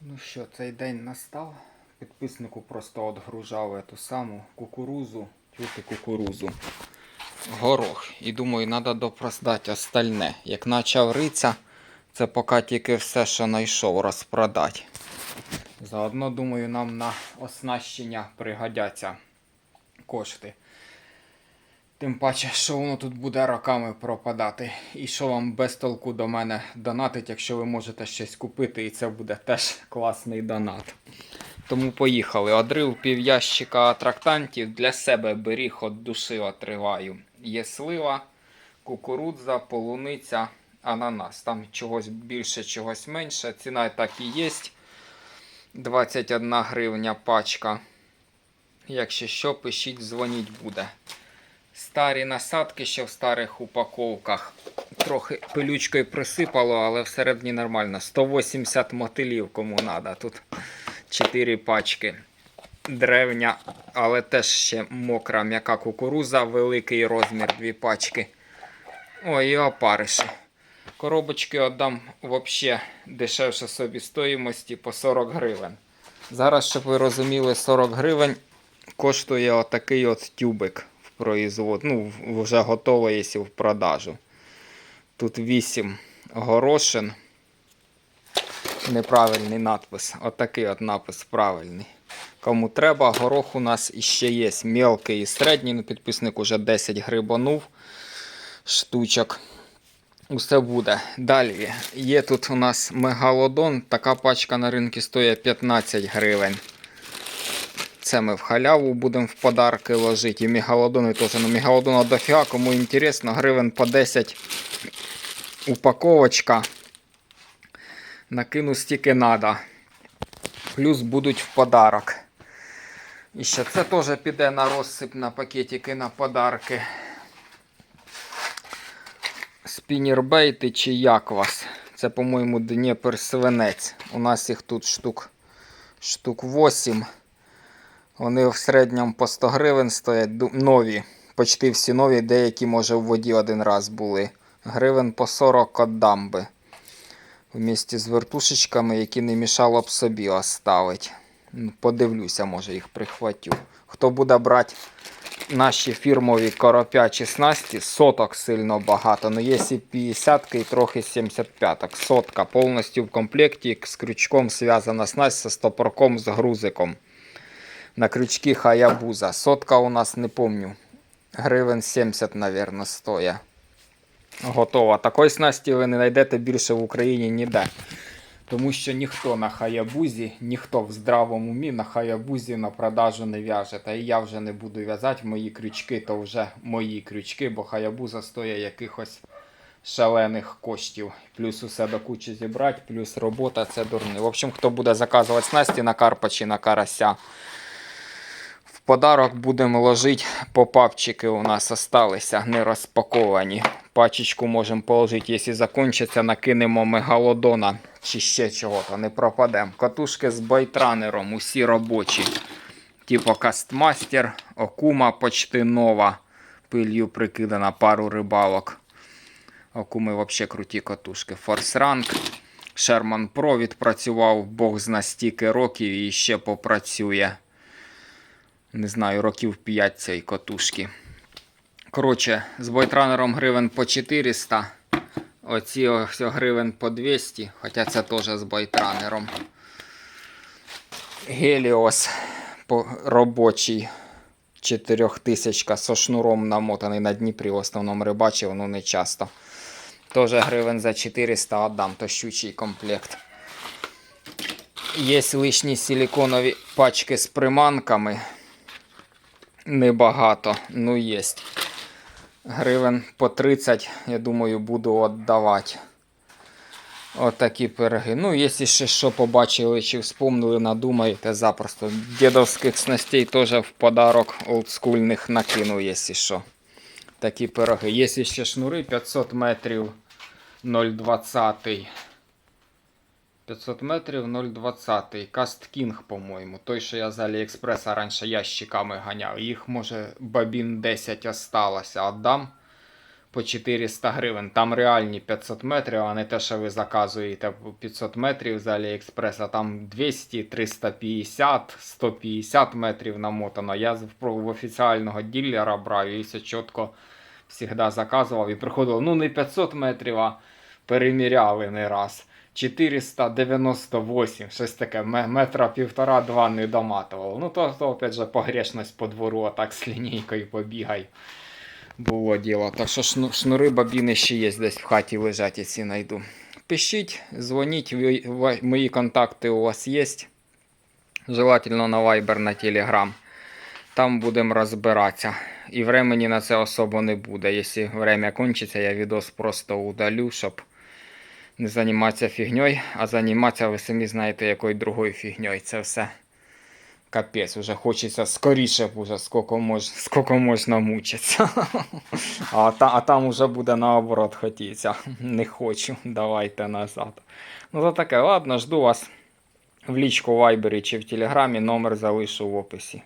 Ну що, цей день настав. Підписнику просто отгружав ту саму кукурузу, тюки кукурузу. Горох. І думаю, треба допроздати остальне. Як почав риця, це поки тільки все, що знайшов, розпродати. Заодно, думаю, нам на оснащення пригодяться кошти. Тим паче, що воно тут буде роками пропадати. І що вам без толку до мене донатить, якщо ви можете щось купити, і це буде теж класний донат. Тому поїхали. Одрив пів'ящика трактантів для себе беріг від душі отриваю. Є слива, кукурудза, полуниця, ананас. Там чогось більше, чогось менше. Ціна так і є. 21 гривня пачка. Якщо що, пишіть, дзвоніть буде. Старі насадки ще в старих упаковках. Трохи пилючкою присипало, але всередині нормально. 180 мотилів кому треба. Тут 4 пачки. Древня, але теж ще мокра м'яка кукуруза, великий розмір, дві пачки. Ой, і опариші. Коробочки віддам взагалі дешевше собі стоїмості по 40 гривень. Зараз, щоб ви розуміли, 40 гривень коштує отакий от тюбик производ. Ну, вже готовий, якщо в продажу. Тут 8 горошин. Неправильний надпис. Отакий от напис правильний. Кому треба, горох у нас іще є. Мелкий і середній. Ну, підписник уже 10 грибанув штучок. Усе буде. Далі. Є тут у нас мегалодон. Така пачка на ринку стоїть 15 гривень. Це ми в халяву будемо в подарки ложити. І мегалодони теж. Ну, мегалодона дофіга, кому інтересно, гривень по 10 упаковочка. Накину стільки надо. Плюс будуть в подарок. І ще це теж піде на розсип на пакетики на подарки. Спінірбейти чи як вас? Це, по-моєму, Дніпер свинець. У нас їх тут штук, штук 8. Вони в середньому по 100 гривень стоять нові. Почти всі нові, деякі, може, в воді один раз були. Гривень по 40 от дамби. В місті з вертушечками, які не мішало б собі оставити. Подивлюся, може їх прихватю. Хто буде брати наші фірмові коропячі снасті, соток сильно багато. Ну є і 50 і трохи 75 Сотка повністю в комплекті з крючком зв'язана снасть зі стопорком з грузиком. На крючки хаябуза. Сотка у нас не помню. Гривень 70, мабуть, стоїть. Готова. Такої снасті ви не знайдете більше в Україні ніде. Тому що ніхто на хаябузі, ніхто в здравому умі на хаябузі на продажу не в'яже. Та і я вже не буду в'язати мої крючки, то вже мої крючки, бо хаябуза стоїть якихось шалених коштів. Плюс усе до кучі зібрати, плюс робота це дурне. В общем, хто буде заказувати снасті на карпа чи на карася. Подарок будемо ложити попапчики у нас осталися, не розпаковані. Пачечку можемо положити, якщо закінчиться, накинемо мегалодона чи ще чого-то, не пропадемо. Катушки з байтранером, усі робочі. Типу Кастмастер, Окума почти нова. Пилью прикидана пару рибалок. Окуми взагалі круті катушки. Форсранг. Sherman Pro відпрацював, Бог зна стільки років і ще попрацює. Не знаю, років 5 цієї катушки. Коротше, з бойтранером гривень по 400. Оці ось гривень по 200, хоча це теж з бойтранером. Геліос робочий 4000 со шнуром намотаний на Дніпрі, в основному рибачив, ну не часто. Теж гривень за 400 віддам, то щучий комплект. Є лишні силіконові пачки з приманками. Небагато, ну є. Гривень по 30, я думаю, буду віддавати. Отакі пироги. Ну, якщо ще що побачили чи вспомнили, надумаєте, запросто. Дідовських снастей теж в подарок олдскульних накину, якщо що. Такі пироги. Є ще шнури 500 метрів 0,20. 500 метрів 0,20. Каст Кінг, по-моєму. Той, що я з Аліекспреса раніше ящиками ганяв. Їх, може, бабін 10 осталося. Отдам. по 400 гривень. Там реальні 500 метрів, а не те, що ви заказуєте 500 метрів з Аліекспрес, а там 200, 350, 150 метрів намотано. Я в, в офіціального ділера брав і все чітко завжди заказував і приходило, ну не 500 метрів, а переміряли не раз. 498, щось таке, метра півтора-два не доматувало. Ну то, то опять же погрешність по двору, а так з лінійкою побігай. Було діло. Так що шну, шнури бабіни ще є десь в хаті лежать, якщо знайду. Пишіть, дзвоніть, мої контакти у вас є. Желательно на Viber, на Telegram. Там будемо розбиратися. І времени на це особо не буде. Якщо время кончиться, я відос просто удалю, щоб не займатися фігньою, а займатися, ви самі знаєте, якою другою фігньою. Це все капець. Уже хочеться скоріше, б уже, скільки, мож, скільки можна мучитися. А, та, а там уже буде наоборот хотіться. Не хочу, давайте назад. Ну то таке, ладно, жду вас в лічку в Вайбері чи в Телеграмі, номер залишу в описі.